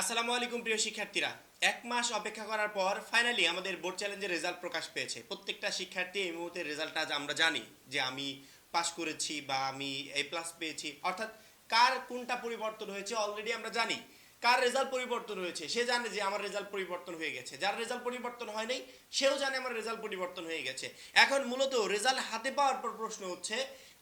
আসসালামু আলাইকুম, প্রিয় শিক্ষার্থীরা। এক মাস অপেক্ষা করার পর ফাইনালি আমাদের বোর্ড চ্যালেঞ্জের রেজাল্ট প্রকাশ পেয়েছে। প্রত্যেকটা শিক্ষার্থী এই মুহূর্তে রেজাল্টটা আমরা জানি যে আমি পাস করেছি বা আমি এ প্লাস পেয়েছি। অর্থাৎ কার কোনটা পরিবর্তন হয়েছে অলরেডি আমরা জানি। কার রেজাল্ট পরিবর্তন হয়েছে? সে জানে যে আমার রেজাল্ট পরিবর্তন হয়ে গেছে। যার রেজাল্ট পরিবর্তন হয় নাই, সেও জানে আমার রেজাল্ট পরিবর্তন হয়ে গেছে। এখন মূলত রেজাল্ট হাতে পাওয়ার পর প্রশ্ন হচ্ছে,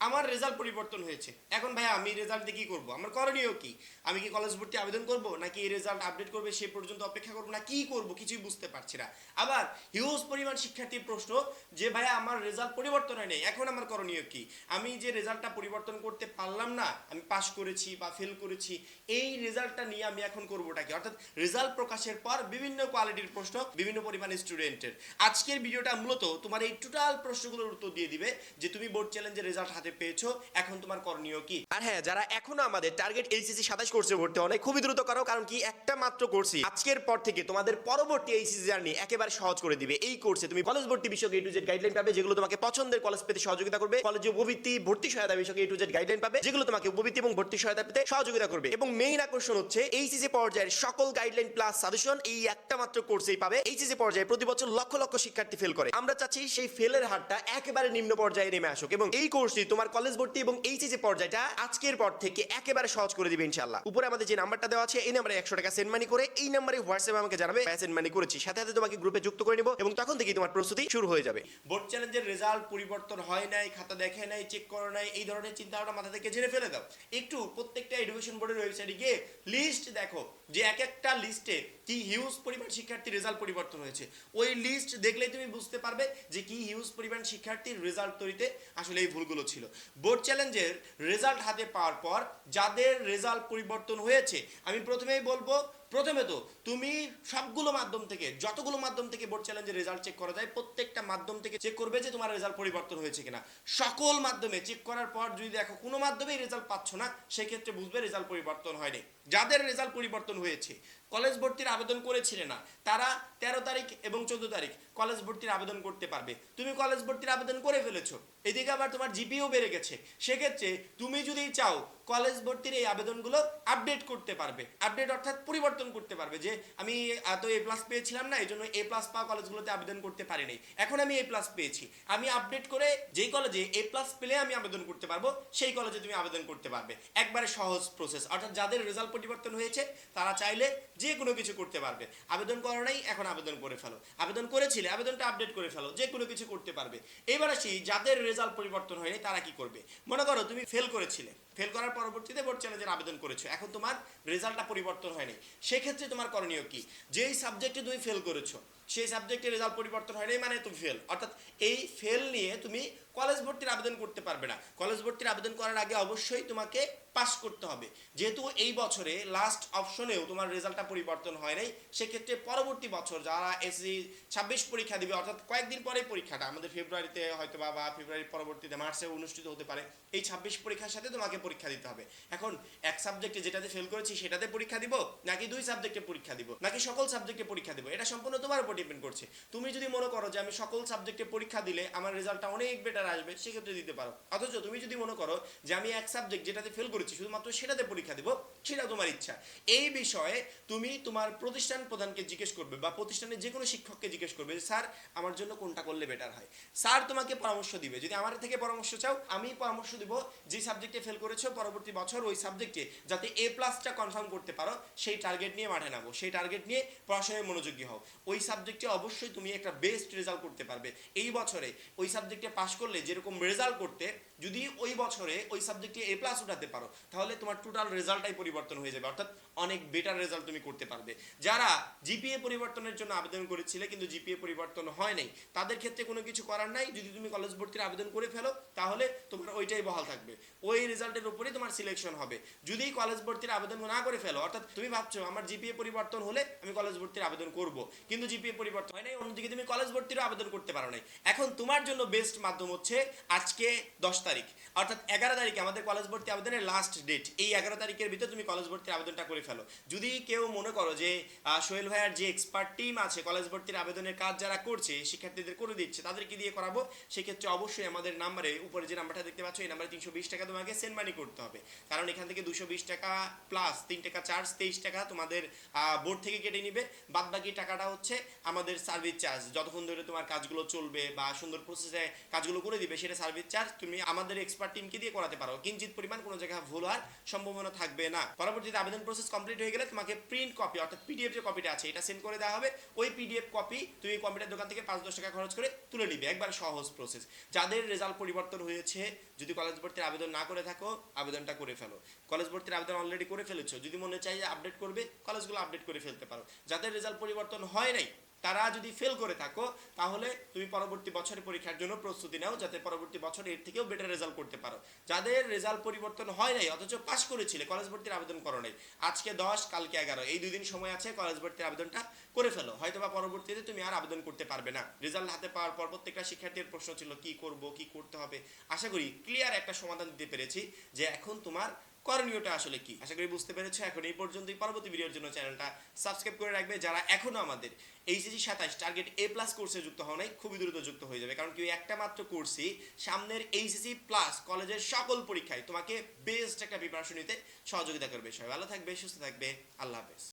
আমার রেজাল্ট পরিবর্তন হয়েছে। এখন ভাই আমি রেজাল্ট দিয়ে কি করব? আমার করণীয় কি? আমি কি কলেজ ভর্তি আবেদন করব, নাকি এই রেজাল্ট আপডেট করবে, সে পর্যন্ত অপেক্ষা করব, না কি করব? কিছুই বুঝতে পারছি না। আবার হিউজ পরিমাণ শিক্ষার্থীর প্রশ্ন যে ভাই আমার রেজাল্ট পরিবর্তন হয় নাই, এখন আমার করণীয় কি? আমি যে রেজাল্টটা পরিবর্তন করতে পারলাম না, আমি পাস করেছি বা ফেল করেছি, এই রেজাল্টটা নিয়ে আমি এখন করবোটা কি? অর্থাৎ রেজাল্ট প্রকাশের পর বিভিন্ন কোয়ালিটির প্রশ্ন বিভিন্ন পরিমাণে স্টুডেন্টের আজকের ভিডিওটা মূলত তোমার এই টোটাল প্রশ্নগুলোর উত্তর দিয়ে দিবে যে তুমি বোর্ড চ্যালেঞ্জের রেজাল্ট হাতে পেয়েছ, এখন তোমার করণীয় কি? আর হ্যাঁ যারা এখনও আমাদের টার্গেট এইচএসসি সাতাশ কোর্সে ভর্তি হয় খুবই দ্রুত করো, কারণ কি একটা মাত্র কোর্সই আজকের পর থেকে তোমাদের পরবর্তী এইচএসসি জার্নি একেবারে সহজ করে দিবে। এই কোর্সে তুমি কলেজ ভর্তি বিষয়ক এ টু জেড গাইডলাইন পাবে, যেগুলো তোমাকে পছন্দের কলেজ পেতে সহযোগিতা করবে কলেজে উপবৃত্তি, ভর্তি সহায়তা বিষয়ক এ টু জেড গাইডলাইন পাবে, যেগুলো তোমাকে উপবৃত্তি এবং ভর্তি সহায়তা পেতে সহযোগিতা করবে। এবং মেইন আকর্ষণ হচ্ছে এইচএসসি পর্যায়ের সকল গাইডলাইন প্লাস সাজেশন এই একটা মাত্র কোর্সেই পাবে। এইচএসসি পর্যায়ে প্রতি বছর লক্ষ লক্ষ শিক্ষার্থী ফেল করে। আমরা চাচ্ছি সেই ফেলের হারটা একেবারে নিম্ন পর্যায়ে নেমে আসুক এবং এই কোর্সটি তোমার কলেজ ভর্তি এবং এইচএসসি পর্যায়টা আজকের পর থেকে একেবারে সহজ করে দিবে ইনশাআল্লাহ। উপরে আমাদের যে নাম্বারটা দেওয়া আছে, এই নাম্বারে একশো টাকা সেন্ড মানি করে এই নাম্বারে হোয়াটসঅ্যাপে আমাকে জানাবে। সেন্ড মানি করেছি। সাথে সাথে তোমাকে গ্রুপে যুক্ত করে নিব এবং তখন থেকেই তোমার প্রস্তুতি শুরু হয়ে যাবে। বোর্ড চ্যালেঞ্জের রেজাল্ট পরিবর্তন হয় নাই, খাতা দেখে নাই চেক করে নাই, এই ধরনের চিন্তা ভাবনা মাথা থেকে জেনে ফেলে দাও। একটু প্রত্যেকটা এডুকেশন বোর্ডের ওয়েবসাইটে গিয়ে লিস্ট দেখো, যে এক একটা লিস্টে কি হিউজ পরিমাণ শিক্ষার্থীর রেজাল্ট পরিবর্তন হয়েছে। ওই লিস্ট দেখলেই তুমি বুঝতে পারবে যে কি হিউজ পরিমাণ শিক্ষার্থীর রেজাল্ট তৈরিতে আসলে এই ভুলগুলো ছিল। বোর্ড চ্যালেঞ্জের রেজাল্ট হাতে পাওয়ার পর যাদের রেজাল্ট পরিবর্তন হয়েছে, আমি প্রথমেই বলব প্রথমে তো তুমি সবগুলো মাধ্যম থেকে, যতগুলো মাধ্যম থেকে বোর্ড চ্যালেঞ্জের রেজাল্ট চেক করা যায়, প্রত্যেকটা মাধ্যম থেকে চেক করবে যে তোমার রেজাল্ট পরিবর্তন হয়েছে কিনা। সকল মাধ্যমে চেক করার পর যদি দেখো কোনো মাধ্যমেই রেজাল্ট পাচ্ছ না, সেক্ষেত্রে বুঝবে রেজাল্ট পরিবর্তন হয়নি। যাদের রেজাল্ট পরিবর্তন হয়েছে কলেজ ভর্তির আবেদন করেছিলে না, তারা তেরো তারিখ এবং চোদ্দ তারিখ কলেজ ভর্তির আবেদন করতে পারবে। তুমি কলেজ ভর্তির আবেদন করে ফেলেছো। এদিকে আবার তোমার জিপিও বেড়ে গেছে। সেক্ষেত্রে তুমি যদি চাও কলেজ ভর্তির এই আবেদনগুলো আপডেট করতে পারবে। আপডেট অর্থাৎ পরিবর্তন করতে পারবে যে, আমি এত এ প্লাস পেয়েছিলাম না এই জন্য এ প্লাস পাওয়া কলেজগুলোতে আবেদন করতে পারিনি। এখন আমি এ প্লাস পেয়েছি। আমি আপডেট করে যেই কলেজে এ প্লাস পেলে আমি আবেদন করতে পারব, সেই কলেজে তুমি আবেদন করতে পারবে। একবারে সহজ প্রসেস অর্থাৎ যাদের রেজাল্ট পরিবর্তন হয়েছে, তারা চাইলে যে কোনো কিছু করতে পারবে। আবেদন করো নাই, এখন আবেদন করে ফেলো। আবেদন করেছিলে আবেদনটা আপডেট করে ফেলো, যে কোনো কিছু করতে পারবে। এবার আসি, যাদের রেজাল্ট পরিবর্তন হয়নি, তারা কি করবে? মনে করো, তুমি ফেল করেছিলে। ফেল করার পরবর্তীতে বোর্ড চ্যালেঞ্জের আবেদন করেছ। এখন তোমার রেজাল্টটা পরিবর্তন হয়নি। সেক্ষেত্রে তোমার করণীয় কি? যেই সাবজেক্টে তুমি ফেল করেছ সেই সাবজেক্টে রেজাল্ট পরিবর্তন হয়নি মানে তুমি ফেল অর্থাৎ এই ফেল নিয়ে তুমি কলেজ ভর্তির আবেদন করতে পারবে না। কলেজ ভর্তির আবেদন করার আগে অবশ্যই তোমাকে পাস করতে হবে। যেহেতু এই বছরে লাস্ট অপশনেও তোমার রেজাল্টটা পরিবর্তন হয় নাই, সেক্ষেত্রে পরবর্তী বছর যারা এসি ছাব্বিশ পরীক্ষা দিবে, অর্থাৎ কয়েকদিন পরে পরীক্ষাটা, আমাদের ফেব্রুয়ারিতে হয়তো বা বা ফেব্রুয়ারির পরবর্তীতে মার্চে অনুষ্ঠিত হতে পারে, এই ছাব্বিশ পরীক্ষার সাথে তোমাকে পরীক্ষা দিতে হবে। এখন এক সাবজেক্টে যেটাতে ফেল করেছি, সেটাতে পরীক্ষা দিব, নাকি দুই সাবজেক্টে পরীক্ষা দিব, নাকি সকল সাবজেক্টে পরীক্ষা দিব? এটা সম্পূর্ণ তোমার উপর ডিপেন্ড করছে। তুমি যদি মনে করো যে আমি সকল সাবজেক্টে পরীক্ষা দিলে আমার রেজাল্টটা অনেক বেটার আসবে, সেক্ষেত্রে দিতে পারো। অথচ তুমি যদি মনে করো যে আমি এক সাবজেক্ট যেটাতে ফেল করেছি, শুধুমাত্র সেটাতে পরীক্ষা দিব সেটা তোমার ইচ্ছা। এই বিষয়ে তুমি তোমার প্রতিষ্ঠান প্রধানকে জিজ্ঞেস করবে বা প্রতিষ্ঠানের যে কোনো শিক্ষককে জিজ্ঞেস করবে যে, স্যার, আমার জন্য কোনটা করলে বেটার হয়? স্যার তোমাকে পরামর্শ দিবে। যদি আমার থেকে পরামর্শ চাও, আমি পরামর্শ দিব, যে সাবজেক্টে ফেল করেছ, পরবর্তী বছর ওই সাবজেক্টে যাতে এ প্লাসটা কনফার্ম করতে পারো, সেই টার্গেট নিয়ে মাঠে নামো। সেই টার্গেট নিয়ে পড়াশোনায় মনোযোগী হও। ওই সাবজেক্টে অবশ্যই তুমি একটা বেস্ট রেজাল্ট করতে পারবে। এই বছরে ওই সাবজেক্টে পাশ করলে যেরকম রেজাল্ট করতে, যদি ওই বছরে ওই সাবজেক্টে এ প্লাস উঠাতে পারো, তাহলে তোমার টোটাল রেজাল্টটাই পরিবর্তন হয়ে যাবে। অর্থাৎ অনেক বেটার রেজাল্ট তুমি করতে পারবে। যারা জিপিএ পরিবর্তনের জন্য আবেদন করেছিলে কিন্তু জিপিএ পরিবর্তন হয় নাই, তাদের ক্ষেত্রে কোনো কিছু করার নাই। যদি তুমি কলেজ ভর্তির আবেদন করে ফেলো, তাহলে তোমার ওইটাই বহাল থাকবে। ওই রেজাল্টের উপরেই তোমার সিলেকশন হবে। যদি কলেজ ভর্তির আবেদন না করে ফেলো, অর্থাৎ তুমি ভাবছ আমার জিপিএ পরিবর্তন হলে আমি কলেজ ভর্তির আবেদন করব, কিন্তু জিপিএ পরিবর্তন হয় নাই, অন্যদিকে তুমি কলেজ ভর্তিরও আবেদন করতে পারো নাই। এখন তোমার জন্য বেস্ট মাধ্যম হচ্ছে আজকে দশ তারিখ। অর্থাৎ এগারো তারিখে আমাদের কলেজ ভর্তি আবেদনের লাস্ট ডেট এই এগারো তারিখের ভিতরে তুমি কলেজ ভর্তির আবেদনটা করে ফেলো। যদি কেউ মনে করো যে সোহেল ভাইয়ার যে এক্সপার্ট টিম আছে কলেজ ভর্তির আবেদনের কাজ যারা করছে, শিক্ষার্থীদের করে দিচ্ছে, তাদেরকে দিয়ে করাবো, সেক্ষেত্রে অবশ্যই আমাদের নাম্বারে উপরে যে নাম্বারটা দেখতে পাচ্ছ, এই নাম্বারে তিনশো বিশ টাকা তোমাকে সেন্ড মানি করতে হবে। কারণ এখান থেকে দুশো বিশ টাকা প্লাস তিন টাকা চার্জ তেইশ টাকা তোমাদের বোর্ড থেকে কেটে নিবে। বাদ বাকি টাকাটা হচ্ছে আমাদের সার্ভিস চার্জ যতক্ষণ ধরে তোমার কাজগুলো চলবে বা সুন্দর প্রসেসে কাজগুলো করে দিবে, সেটা সার্ভিস চার্জ তুমি আমাদের এক্সপার্ট টিমকে দিয়ে করাতে পারো। কিঞ্চিত পরিমাণ কোনো জায়গায় ভুল হওয়ার সম্ভাবনা থাকবে না। পরবর্তীতে আবেদন প্রসেস কমপ্লিট হয়ে গেলে তোমাকে প্রিন্ট কপি অর্থাৎ পিডিএফ যে কপিটা আছে, এটা সেন্ড করে দেওয়া হবে। ওই পিডিএফ কপি তুমি কম্পিউটার দোকান থেকে পাঁচ দশ টাকা খরচ করে তুলে নিবে। একবার সহজ প্রসেস যাদের রেজাল্ট পরিবর্তন হয়েছে, যদি কলেজ ভর্তির আবেদন না করে থাকো, আবেদনটা করে ফেলো। কলেজ ভর্তির আবেদন অলরেডি করে ফেলেছো। যদি মনে চাই যে আপডেট করবে কলেজগুলো আপডেট করে ফেলতে পারো। যাদের রেজাল্ট পরিবর্তন হয় নাই তারা যদি ফেল করে থাকো, তাহলে তুমি পরবর্তী বছরের পরীক্ষার জন্য প্রস্তুতি নাও যাতে পরবর্তী বছর এর থেকেও বেটার রেজাল্ট করতে পারো। যাদের রেজাল্ট পরিবর্তন হয় নাই, অথচ পাশ করেছিলে কলেজ ভর্তির আবেদন করো নাই। আজকে দশ, কালকে এগারো, এই দুই দিন সময় আছে কলেজ ভর্তির আবেদনটা করে ফেলো। হয়তো বা পরবর্তীতে তুমি আর আবেদন করতে পারবে না। রেজাল্ট হাতে পাওয়ার পর প্রত্যেকটা শিক্ষার্থীর প্রশ্ন ছিল, কি করব, কি করতে হবে? আশা করি ক্লিয়ার একটা সমাধান দিতে পেরেছি যে এখন তোমার করণীয়টা আসলে কি? আশা করি বুঝতে পেরেছ। এখন এই পর্যন্তই। পরবর্তী ভিডিওর জন্য চ্যানেলটা সাবস্ক্রাইব করে রাখবে। যারা এখনও আমাদের এইচএসি সাতাশ টার্গেট এ প্লাস কোর্সে যুক্ত হওয়া নাই, খুবই দ্রুত যুক্ত হয়ে যাবে। কারণ কি একটা মাত্র কোর্সই সামনের এইচএসি প্লাস কলেজের সকল পরীক্ষায় তোমাকে বেস্ট একটা প্রিপারেশন নিতে সহযোগিতা করবে। সবাই ভালো থাকবে, সুস্থ থাকবে। আল্লাহ হাফেজ।